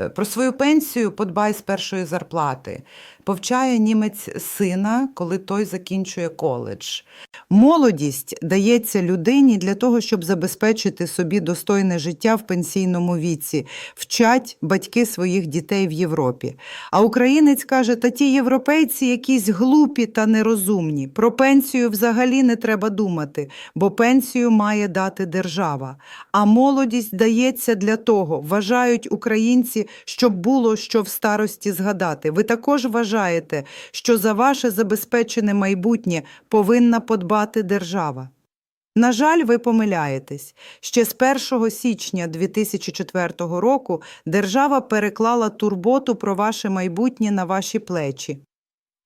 Е, Про свою пенсію подбай з першої зарплати. Повчає німець сина, коли той закінчує коледж. Молодість дається людині для того, щоб забезпечити собі достойне життя в пенсійному віці, вчать батьки своїх дітей в Європі. А українець каже: та ті європейці якісь глупі та нерозумні. Про пенсію взагалі не треба думати, бо пенсію має дати держава. А молодість дається для того, вважають українці, щоб було що в старості згадати. Ви також вважаєте, що за ваше забезпечене майбутнє повинна подбати держава. На жаль, ви помиляєтесь. Ще з 1 січня 2004 року держава переклала турботу про ваше майбутнє на ваші плечі.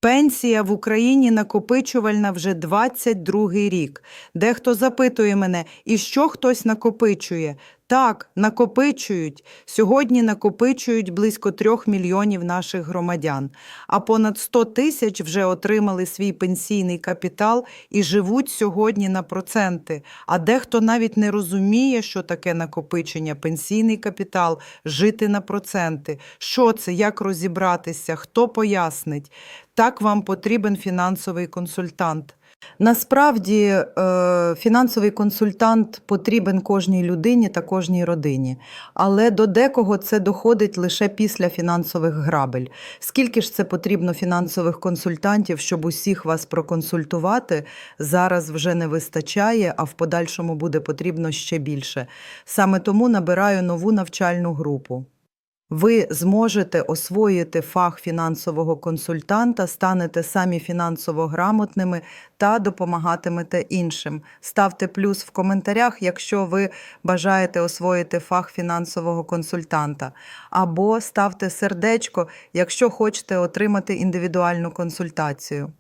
Пенсія в Україні накопичувальна вже 22-й рік. Дехто запитує мене, і що хтось накопичує? Так, накопичують. Сьогодні накопичують близько трьох мільйонів наших громадян, а понад 100 тисяч вже отримали свій пенсійний капітал і живуть сьогодні на проценти. А дехто навіть не розуміє, що таке накопичення, пенсійний капітал, жити на проценти. Що це, як розібратися, хто пояснить? Так вам потрібен фінансовий консультант. Насправді е, фінансовий консультант потрібен кожній людині та кожній родині, але до декого це доходить лише після фінансових грабель. Скільки ж це потрібно фінансових консультантів, щоб усіх вас проконсультувати, зараз вже не вистачає, а в подальшому буде потрібно ще більше. Саме тому набираю нову навчальну групу. Ви зможете освоїти фах фінансового консультанта, станете самі фінансово грамотними та допомагатимете іншим. Ставте плюс в коментарях, якщо ви бажаєте освоїти фах фінансового консультанта, або ставте сердечко, якщо хочете отримати індивідуальну консультацію.